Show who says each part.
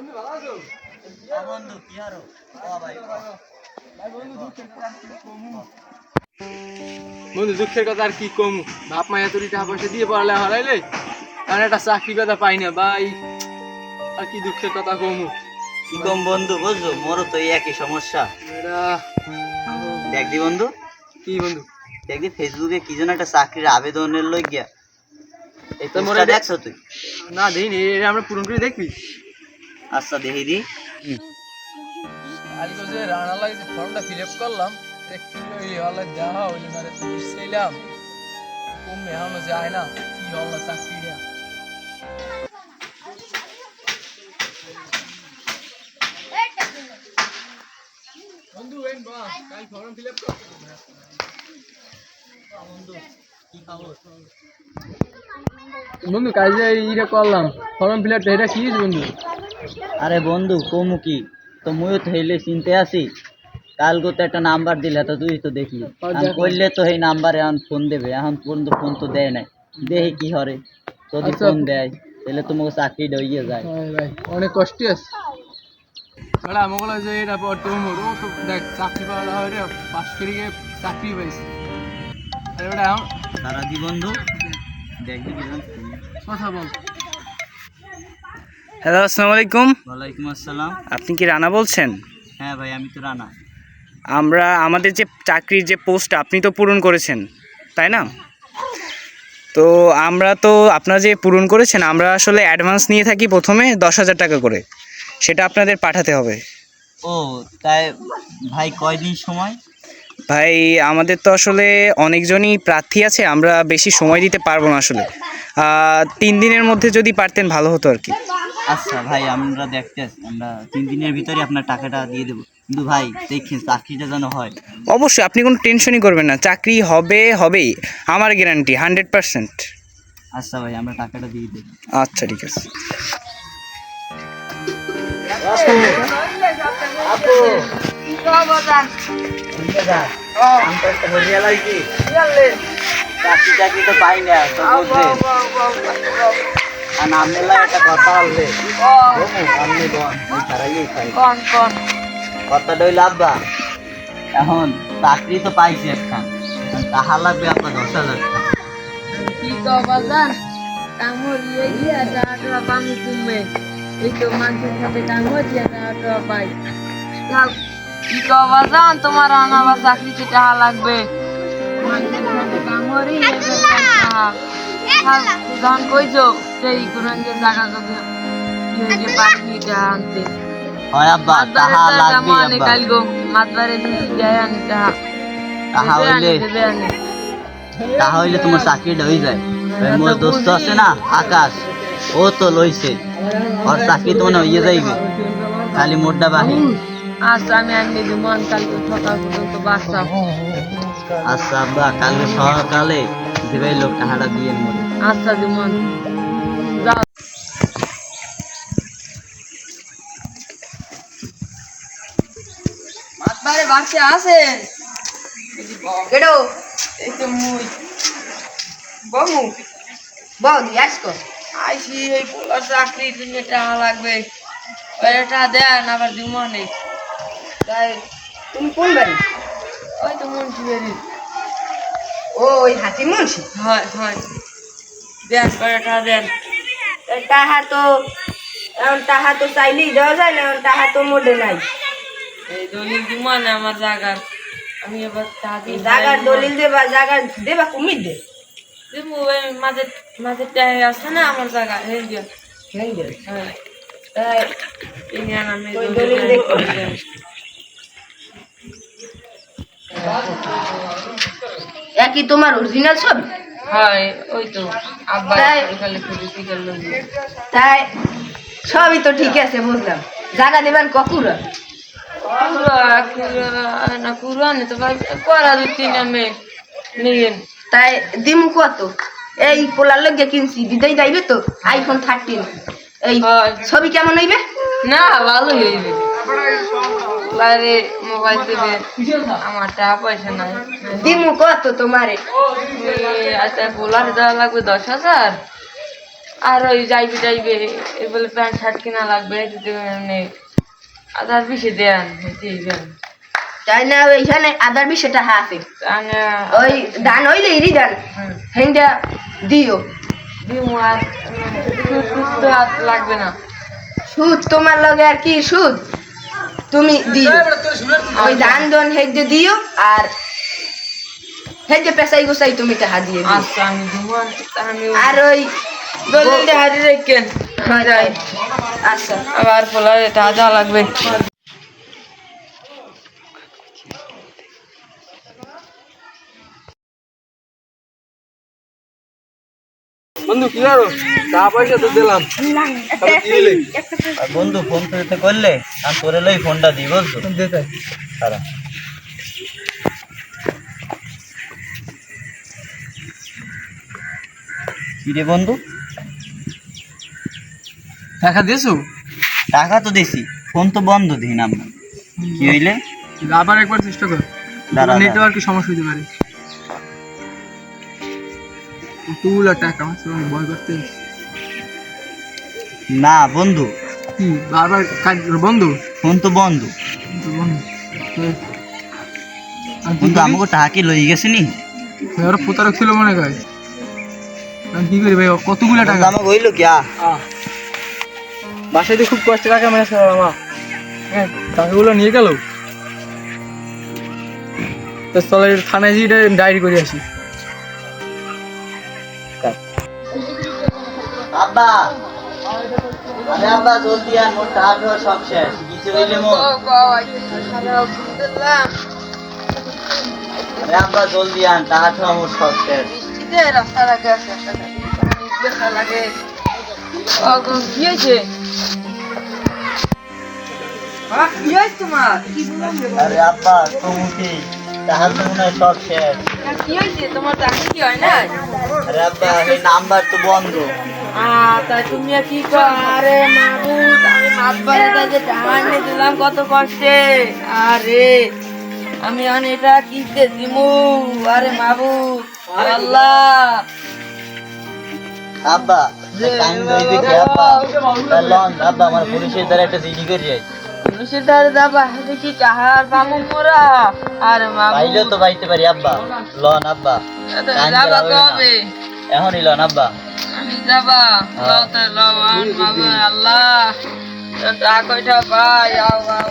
Speaker 1: বন্ধু কি হারো? ভাই
Speaker 2: বন্ধু দুঃখের কথা আর কি কম? বাপ মায়া তুই টাকা পয়সা দিয়ে পড়ালে হারাইলে কারণ একটা চাকরি কথা পাই না ভাই। আর কি দুঃখের কথা কমু?
Speaker 1: কি কম বন্ধু বুঝছ? মোরও তো এই একই সমস্যা। দেখদি বন্ধু।
Speaker 2: কি বন্ধু?
Speaker 1: দেখদি ফেসবুকে কি যেন একটা চাকরির আবেদনের লই গিয়া এই
Speaker 2: তো মোরে
Speaker 1: দেখছ তুই?
Speaker 2: না দেখিনি এটা আমরা পূরণ করে দেখবি।
Speaker 1: আচ্ছা দেখি দি।
Speaker 2: আজকে যে রান্না লাগে যে ফর্মটা ফিল আপ করলাম দেখছি ওই হলে দেখা ওই মারে দিছিলাম কমে এখন যে আয় না কি হল চাকরি বন্ধু এন বা কাল ফর্ম ফিল আপ কর। বন্ধু কাল যে ইটা করলাম ফর্ম ফিল আপ এটা কি বন্ধু?
Speaker 1: আরে বন্ধু কমু কি? তো মুইও তো হইলে চিনতে আসি কালকে তো একটা নাম্বার দিলে তো তুই তো
Speaker 2: দেখি।
Speaker 1: করলে তো এই নাম্বারে এখন ফোন দেবে। এখন পর্যন্ত ফোন তো দেয় নাই। দেখি কি হরে। যদি
Speaker 2: আচ্ছা।
Speaker 1: ফোন দেয় তাহলে তোমাকে চাকরি হইয়ে যায়।
Speaker 2: ভাই অনেক কষ্টই আছে। এরা আমাকে যে এটা পর তো ও তো দেখ চাকরি পাওয়া হয় রে পাস করে গিয়ে চাকরি পাইছে। আর ওটা এখন
Speaker 1: তারা দি বন্ধু? দেখবি
Speaker 2: কথা বল।
Speaker 3: হ্যালো আসসালামু আলাইকুম।
Speaker 1: ওয়ালাইকুম আসসালাম।
Speaker 3: আপনি কি রানা বলছেন?
Speaker 1: হ্যাঁ ভাই আমি তো রানা।
Speaker 3: আমরা আমাদের যে চাকরির যে পোস্ট আপনি তো পূরণ করেছেন তাই না? তো আমরা তো আপনারা যে পূরণ করেছেন আমরা আসলে অ্যাডভান্স নিয়ে থাকি প্রথমে দশ হাজার টাকা করে। সেটা আপনাদের পাঠাতে হবে।
Speaker 1: ও তাই ভাই কয়দিন সময়?
Speaker 3: ভাই আমাদের তো আসলে অনেকজনই প্রার্থী আছে আমরা বেশি সময় দিতে পারব না আসলে। তিন দিনের মধ্যে যদি পারতেন ভালো হতো আর কি।
Speaker 1: আচ্ছা ভাই আমরা দেখতে আসি আমরা তিন দিনের ভিতরে আপনার টাকাটা দিয়ে দেবো। কিন্তু ভাই দেখেন চাকরিটা যেন হয়।
Speaker 3: অবশ্যই আপনি কোনো টেনশনই করবেন না। চাকরি হবে হবেই। আমার গ্যারান্টি হান্ড্রেড পার্সেন্ট
Speaker 1: আচ্ছা ভাই আমরা টাকাটা দিয়ে দেবো।
Speaker 3: আচ্ছা ঠিক আছে।
Speaker 1: চাকরি চাকরি তো পাই না তো বুঝলে আর নামের লাগে একটা কথা বলবে আপনি বল ওই তারাই খাই
Speaker 2: কোন কোন?
Speaker 1: কথাটা হইল আব্বা এখন চাকরি তো পাইছি তাহা লাগবে আপনার দশ হাজার টাকা।
Speaker 4: কি গিয়ে তুমি এই তো মানুষের সাথে কামড় দিয়ে টাকা পাই। কি তোমার চাকরিতে টাকা লাগবে। মানুষের সাথে ধান কইছো? সেই কোরআন যে জায়গা যদি যে পাখি আনতে।
Speaker 1: হয় আব্বা তাহা লাগবে আব্বা।
Speaker 4: কালগো মাতবারে যদি যায় আনি টাকা
Speaker 1: তাহা হইলে তাহা হইলে তোমার চাকরিটা হয়ে যায়। ওই মোর দোস্ত আছে না আকাশ ও তো লইছে। ওর চাকরি তো মানে হইয়ে যাইবে। খালি মোরটা বাহি
Speaker 4: আচ্ছা আমি আনি দিব কালকে সকাল পর্যন্ত বাসা।
Speaker 1: আচ্ছা আব্বা কালকে সকালে দিবে লোক টাকাটা দিয়ে মোরে।
Speaker 4: আচ্ছা দিমন বাসে আছেন কেডো এই তো মুই বমু বৌদি আজকো আইসি এই পোলার চাকরির জন্য টাকা লাগবে। টাকা দেন আবার দিমনে তাই
Speaker 5: তুমি কোন বাড়ি?
Speaker 4: ওই তো মুন্সি বেরি
Speaker 5: ও ওই হাতি মুন্সি?
Speaker 4: হয় হয়। দেন টাকা দেন।
Speaker 5: তাহা তো এখন তো চাইলেই দেওয়া যায় না এখন তাহা তো মোডে নাই।
Speaker 4: এই দলিল আমার জায়গার আমি এবার
Speaker 5: জাগার দলিল দেবা জাগার দেবা কুমির দে।
Speaker 4: দিমু ওই মাঝে মাঝে টাকা আছে না আমার জায়গা এই দিয়া
Speaker 5: হ্যাঁ দে
Speaker 4: হ্যাঁ
Speaker 5: তাই
Speaker 4: এই আমি দলিল
Speaker 5: দলিল দেখো। একই তোমার অরিজিনাল ছবি?
Speaker 4: হয় ওই তো আব্বা
Speaker 5: তাই-
Speaker 4: খুঁজেছি
Speaker 5: তাই সবই তো ঠিক আছে বুঝলাম। জাগা দেবেন ককুরা
Speaker 4: না তো ভাই করা দুই তিন আমি নিয়েন
Speaker 5: তাই দিমু কত? এই পোলার লগে কিনছি বিদায় যাইবে তো? আইফোন থার্টিন এই। ছবি কেমন হইবে?
Speaker 4: না ভালোই হইবে। মোবাইল দেবে আমার টাকা পয়সা নাই।
Speaker 5: দিমু কত তোমারে?
Speaker 4: আচ্ছা দেওয়া লাগবে দশ হাজার। আর ওই যাইবে যাইবে এই বলে প্যান্ট শার্ট কিনা লাগবে আধার পিছিয়ে দেন দিবেন
Speaker 5: তাই না এইখানে আদার বিষয়টা আছে। ওই দান হইলে ইরি দান হেনটা দিও।
Speaker 4: দিমু আর সুদ লাগবে না।
Speaker 5: সুদ তোমার লগে আর কি সুদ? তুমি দিও। ওই দান দন হেজে দিও আর হেজে পেশাই গোসাই তুমি টাকা দিয়ে দিও।
Speaker 4: আচ্ছা আমি দিমু আর
Speaker 5: ওই
Speaker 4: দলিলটা হাতে রেখেন যাই
Speaker 5: আচ্ছা
Speaker 4: আবার পোলার এটা লাগবে।
Speaker 2: বন্ধু কি করো? চা পয়সা তো দিলাম। তাহলে কি হইলে?
Speaker 1: আর বন্ধু ফোন করতে করলে আমি তোরে লই ফোনটা দিই
Speaker 2: দে
Speaker 1: কি রে বন্ধু?
Speaker 2: টাকা দিয়েছ?
Speaker 1: টাকা তো দিছি ফোন তো বন্ধ দিই না আমরা কি হইলে?
Speaker 2: আবার একবার চেষ্টা কর।
Speaker 1: দাঁড়া,
Speaker 2: নেটওয়ার্কে সমস্যা হতে পারে। তুলা টাকা আমার সঙ্গে ভয় করতে
Speaker 1: না বন্ধু।
Speaker 2: কি বারবার কাজ বন্ধ।
Speaker 1: ফোন তো বন্ধ।
Speaker 2: বন্ধ?
Speaker 1: আমাকে টাকা কি লই গেছে নি?
Speaker 2: ওরা প্রতারক ছিল মনে হয়। কি করি ভাই কতগুলো টাকা?
Speaker 1: আমাকে হইল কি? আ
Speaker 2: বাসায় খুব কষ্ট টাকা মেরেছে আমার হ্যাঁ টাকাগুলো নিয়ে গেল। তো চলে থানায় গিয়ে ডায়েরি করে আসি।
Speaker 1: আব্বা। আরে আব্বা জলদি আন মোর টাকা সব শেষ। কিছু হইলে মোর আরে আব্বা জলদি আন টাকা মোর সব শেষ।
Speaker 4: রাস্তা লাগে। কি হয়েছে? আহ, কি হয়েছে তোমার?
Speaker 1: আরে আব্বা তুমি টাকা তো মনে হয় সব শেষ।
Speaker 4: কি হয়েছে? তোমার চাকরি কি হয় না?
Speaker 1: আরে আব্বা এই নাম্বার তো বন্ধ।
Speaker 4: আহ, তাই তুমি আর কি কর? আরে মাহবুব আমি দিলাম কত কষ্টে। আরে আমি এটা কিনতে দিমু। আরে মাহবুব আল্লাহ।
Speaker 1: আব্বা আব্বা তা লন আব্বা আমার পুলিশের দ্বারা একটা জিডি করে যাই।
Speaker 4: সেটার দাবা দেখি চাহার বামু মোরা? আরে মাহবুব
Speaker 1: পাইলেও তো পাইতে পারি আব্বা। লন আব্বা।
Speaker 4: যাবা কবে?
Speaker 1: এখনই লন আব্বা।
Speaker 4: আমি যাবা। লও তো লও আর বাবা আল্লাহ। টাকা কয়টা পাই আও আও।